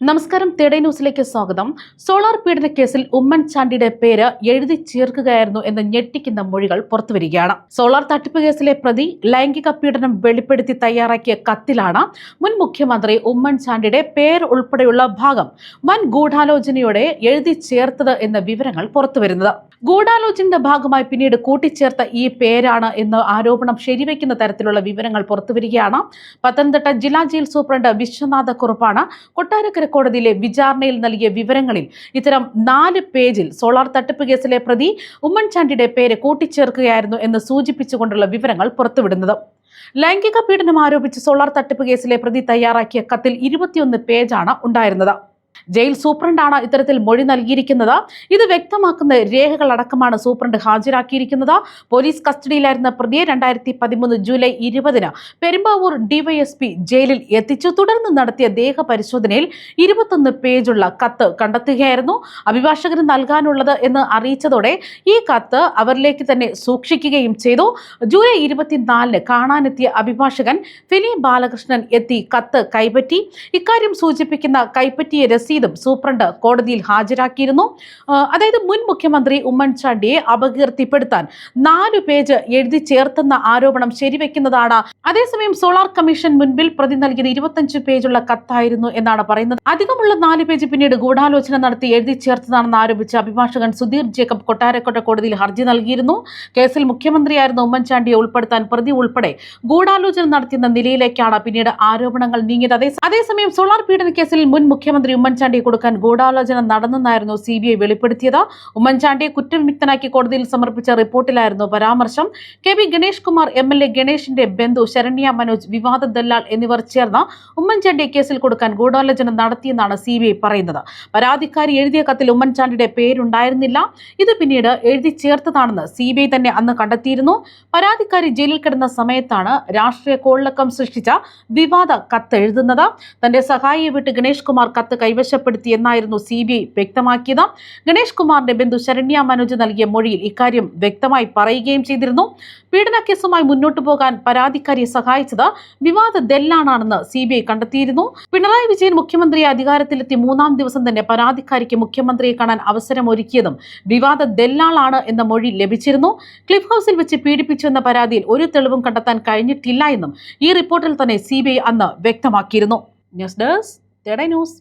നമസ്കാരം തേടേ ന്യൂസിലേക്ക് സ്വാഗതം. സോളാർ പീഡന കേസിൽ ഉമ്മൻചാണ്ടിയുടെ പേര് എഴുതി ചേർക്കുകയായിരുന്നു എന്ന് ഞെട്ടിക്കുന്ന മൊഴികൾ പുറത്തുവരികയാണ്. സോളാർ തട്ടിപ്പ് കേസിലെ പ്രതി ലൈംഗിക പീഡനം വെളിപ്പെടുത്തി തയ്യാറാക്കിയ കത്തിലാണ് മുൻ മുഖ്യമന്ത്രി ഉമ്മൻചാണ്ടിയുടെ പേര് ഉൾപ്പെടെയുള്ള ഭാഗം വൻ ഗൂഢാലോചനയോടെ എഴുതി ചേർത്തത് എന്ന വിവരങ്ങൾ പുറത്തുവരുന്നത്. ഗൂഢാലോചനയുടെ ഭാഗമായി പിന്നീട് കൂട്ടിച്ചേർത്ത ഈ പേരാണ് എന്ന് ആരോപണം ശരിവെക്കുന്ന തരത്തിലുള്ള വിവരങ്ങൾ പുറത്തുവരികയാണ്. പത്തനംതിട്ട ജില്ലാ ജയിൽ സൂപ്രണ്ട് വിശ്വനാഥ കുറുപ്പാണ് കൊട്ടാരക്കര കോടതിയിലെ വിചാരണയിൽ നൽകിയ വിവരങ്ങളിൽ ഇത്തരം നാല് പേജിൽ സോളാർ തട്ടിപ്പ് കേസിലെ പ്രതി ഉമ്മൻചാണ്ടിയുടെ പേര് കൂട്ടിച്ചേർക്കുകയായിരുന്നു എന്ന് സൂചിപ്പിച്ചുകൊണ്ടുള്ള വിവരങ്ങൾ പുറത്തുവിടുന്നത്. ലൈംഗിക പീഡനം ആരോപിച്ച് സോളാർ തട്ടിപ്പ് കേസിലെ പ്രതി തയ്യാറാക്കിയ കത്തിൽ ഇരുപത്തിയൊന്ന് പേജാണ് ഉണ്ടായിരുന്നത്. ജയിൽ സൂപ്രണ്ടാണ് ഇത്തരത്തിൽ മൊഴി നൽകിയിരിക്കുന്നത്. ഇത് വ്യക്തമാക്കുന്ന രേഖകൾ അടക്കമാണ് സൂപ്രണ്ട് ഹാജരാക്കിയിരിക്കുന്നത്. പോലീസ് കസ്റ്റഡിയിലായിരുന്ന പ്രതിയെ രണ്ടായിരത്തി പതിമൂന്ന് ജൂലൈ ഇരുപതിന് പെരുമ്പാവൂർ ഡിവൈഎസ്പി ജയിലിൽ എത്തിച്ചു. തുടർന്ന് നടത്തിയ ദേഹപരിശോധനയിൽ ഇരുപത്തൊന്ന് പേജുള്ള കത്ത് കണ്ടെത്തുകയായിരുന്നു. അഭിഭാഷകന് നൽകാനുള്ളത് എന്ന് അറിയിച്ചതോടെ ഈ കത്ത് അവരിലേക്ക് തന്നെ സൂക്ഷിക്കുകയും ചെയ്തു. ജൂലൈ ഇരുപത്തിനാലിന് കാണാനെത്തിയ അഭിഭാഷകൻ ഫിലി ബാലകൃഷ്ണൻ എത്തി കത്ത് കൈപ്പറ്റി. ഇക്കാര്യം സൂചിപ്പിക്കുന്ന കൈപ്പറ്റിയ രസീതും സൂപ്രണ്ട് കോടതിയിൽ ഹാജരാക്കിയിരുന്നു. അതായത് മുൻ മുഖ്യമന്ത്രി ഉമ്മൻചാണ്ടിയെ അപകീർത്തിപ്പെടുത്താൻ നാലു പേജ് എഴുതി ചേർത്തെന്ന ആരോപണം ശരിവെക്കുന്നതാണ്. അതേസമയം സോളാർ കമ്മീഷൻ മുൻപിൽ പ്രതി നൽകിയത് ഇരുപത്തഞ്ച് പേജുള്ള കത്തായിരുന്നു എന്നാണ് പറയുന്നത്. അധികമുള്ള നാല് പേജ് പിന്നീട് ഗൂഢാലോചന നടത്തി എഴുതി ചേർത്തതാണെന്ന് ആരോപിച്ച് അഭിഭാഷകൻ സുധീർ ജേക്കബ് കൊട്ടാരക്കോട്ട കോടതിയിൽ ഹർജി നൽകിയിരുന്നു. കേസിൽ മുഖ്യമന്ത്രിയായിരുന്ന ഉമ്മൻചാണ്ടിയെ ഉൾപ്പെടുത്താൻ പ്രതി ഉൾപ്പെടെ ഗൂഢാലോചന നടത്തിയെന്ന നിലയിലേക്കാണ് പിന്നീട് ആരോപണങ്ങൾ നീങ്ങിയത്. അതേസമയം സോളാർ പീഡന കേസിൽ മുൻ മുഖ്യമന്ത്രി ഉമ്മൻചാണ്ടിയെ കൊടുക്കാൻ ഗൂഢാലോചന നടന്നെന്നായിരുന്നു സി ബി ഐ വെളിപ്പെടുത്തിയത്. ഉമ്മൻചാണ്ടിയെ കുറ്റവിമുക്തനാക്കി കോടതിയിൽ സമർപ്പിച്ച റിപ്പോർട്ടിലായിരുന്നു പരാമർശം. K V Ganesh Kumar M L A ഗണേഷിന്റെ ബന്ധു ശരണ്യ മനോജ് വിവാദ ദല്ലാൽ എന്നിവർ ചേർന്ന് ഉമ്മൻചാണ്ടിയെ കേസിൽ കൊടുക്കാൻ ഗൂഢാലോചന നടത്തിയെന്നാണ് സി ബി ഐ പറയുന്നത്. പരാതിക്കാരി എഴുതിയ കത്തിൽ ഉമ്മൻചാണ്ടിയുടെ പേരുണ്ടായിരുന്നില്ല. ഇത് പിന്നീട് എഴുതി ചേർത്തതാണെന്ന് സി ബി ഐ തന്നെ അന്ന് കണ്ടെത്തിയിരുന്നു. പരാതിക്കാരി ജയിലിൽ കിടന്ന സമയത്താണ് രാഷ്ട്രീയ കോളിളക്കം സൃഷ്ടിച്ച വിവാദ കത്ത് എഴുതുന്നത്. തന്റെ സഹായിയെ വിട്ട് ഗണേഷ് കുമാർ കത്ത് കൈവശപ്പെടുത്തി എന്നായിരുന്നു സി ബി ഐ വ്യക്തമാക്കിയത്. ഗണേഷ് കുമാറിന്റെ ബന്ധു ശരണ്യ മനോജ് നൽകിയ മൊഴിയിൽ ഇക്കാര്യം വ്യക്തമായി പറയുകയും ചെയ്തിരുന്നു. പീഡനക്കേസുമായി മുന്നോട്ട് പോകാൻ പരാതിക്കാരിയെ സഹായിച്ചത് വിവാദ ദെല്ലാണെന്ന് സി ബി ഐ കണ്ടെത്തിയിരുന്നു. പിണറായി വിജയൻ മുഖ്യമന്ത്രിയെ അധികാരത്തിലെത്തി മൂന്നാം ദിവസം തന്നെ പരാതിക്കാരിക്ക് മുഖ്യമന്ത്രിയെ കാണാൻ അവസരമൊരുക്കിയതും വിവാദ ദല്ലാളാണ് എന്ന മൊഴി ലഭിച്ചിരുന്നു. ക്ലിഫ് ഹൗസിൽ വെച്ച് പീഡിപ്പിച്ചു എന്ന പരാതിയിൽ ഒരു തെളിവും കണ്ടെത്താൻ കഴിഞ്ഞിട്ടില്ല എന്നും ഈ റിപ്പോർട്ടിൽ തന്നെ സി അന്ന് വ്യക്തമാക്കിയിരുന്നു. ന്യൂസ് ഡെസ്ക് തേട ന്യൂസ്.